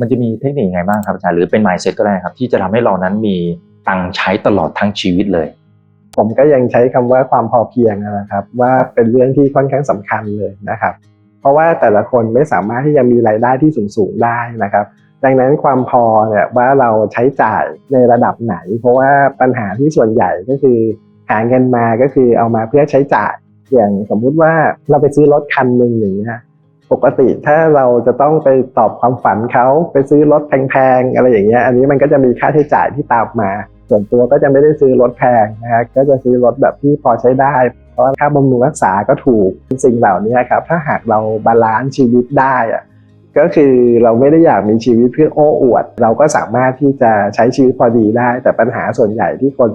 มันจะมีเทคนิคยังไงบ้างครับอาจารย์หรือเป็น mindset ก็ได้ครับ ที่จะทำให้เรานั้นมีตังใช้ตลอดทั้งชีวิตเลย ผมก็ยังใช้คำว่าความพอเพียงนะครับ ว่าเป็นเรื่องที่ค่อนข้างสำคัญเลยนะครับ เพราะว่าแต่ละคนไม่สามารถที่จะมีรายได้ที่สูงๆได้นะครับดังนั้นความพอเนี่ยว่าเราใช้จ่ายในระดับไหน เพราะว่าปัญหาที่ส่วนใหญ่ก็คือ หาเงินมาก็คือเอามาเพื่อใช้จ่ายอย่างสมมุติว่าเราไปซื้อรถคันหนึ่งอย่างเงี้ย ปกติถ้าเราจะต้องไปตอบความฝันเขาไปซื้อรถแพงๆอะไรอย่างเงี้ยอันนี้มันก็จะมีค่าใช้จ่ายที่ตามมา ส่วนตัวก็จะไม่ได้ซื้อรถแพงนะฮะก็จะซื้อรถแบบที่พอใช้ได้ เพราะว่าค่าบำรุงรักษาก็ถูกสิ่งเหล่านี้ครับถ้าหากเราบาลานซ์ชีวิตได้อะก็คือเราไม่ได้อยากมีชีวิตเพื่อโอ้อวด เราก็สามารถที่จะใช้ชีวิตพอดีได้ แต่ปัญหาส่วนใหญ่ที่คน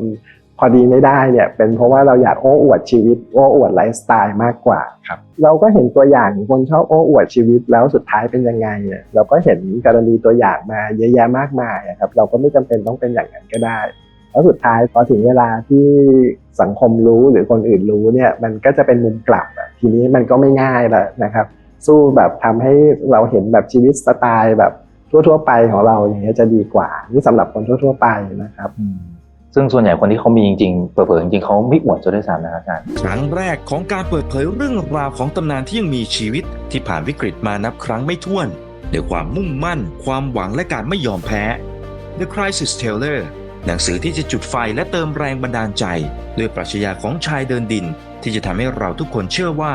พอดีไม่ได้เนี่ยเป็นเพราะว่าเราอยากโอ้อวดชีวิตโอ้อวดไลฟ์สไตล์มากกว่าครับเราก็เห็นตัวอย่างคนชอบโอ้อวดชีวิตแล้วสุดท้ายเป็นยังไงเนี่ยเราก็เห็นกรณีตัวอย่างมาเยอะแยะมากมายอะครับเราก็ไม่จำเป็นต้องเป็นอย่างนั้นก็ได้ แล้วสุดท้ายพอถึงเวลาที่สังคมรู้หรือคนอื่นรู้เนี่ยมันก็จะเป็นมุมกลับอะทีนี้มันก็ไม่ง่ายแล้วนะครับ สู้แบบทำให้เราเห็นแบบชีวิตสไตล์แบบทั่วๆ ไปของเราอย่างเงี้ยจะดีกว่า นี่สำหรับคนทั่ว ๆ ไปนะครับ ซึ่งส่วนใหญ่คนที่เขามีจริงๆ เปิดเผยจริงๆเขาไม่อวดซะด้วยซ้ำนะครับอาจารย์ครั้งแรกของการเปิดเผยเรื่องราวของตำนานที่ยังมีชีวิตที่ผ่านวิกฤตมานับครั้งไม่ถ้วนด้วยความมุ่งมั่น ความหวังและการไม่ยอมแพ้ The Crisis Teller หนังสือที่จะจุดไฟและเติมแรงบันดาลใจ ด้วยปรัชญาของชายเดินดิน ที่จะทำให้เราทุกคนเชื่อว่า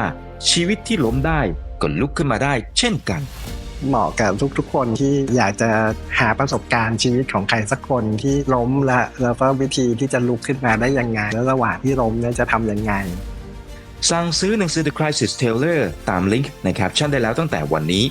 ชีวิตที่ล้มได้ก็ลุกขึ้นมาได้ เช่นกัน เหมาะกับทุกๆ คนที่อยากจะหาประสบการณ์ชีวิตของใครสักคนที่ล้มละแล้วก็วิธีที่จะลุกขึ้นมาได้ยังไง แล้วระหว่างที่ล้มเนี่ยจะทำยังไง สั่งซื้อหนังสือ The Crisis Teller ตามลิงก์ในแคปชั่นได้แล้วตั้งแต่วันนี้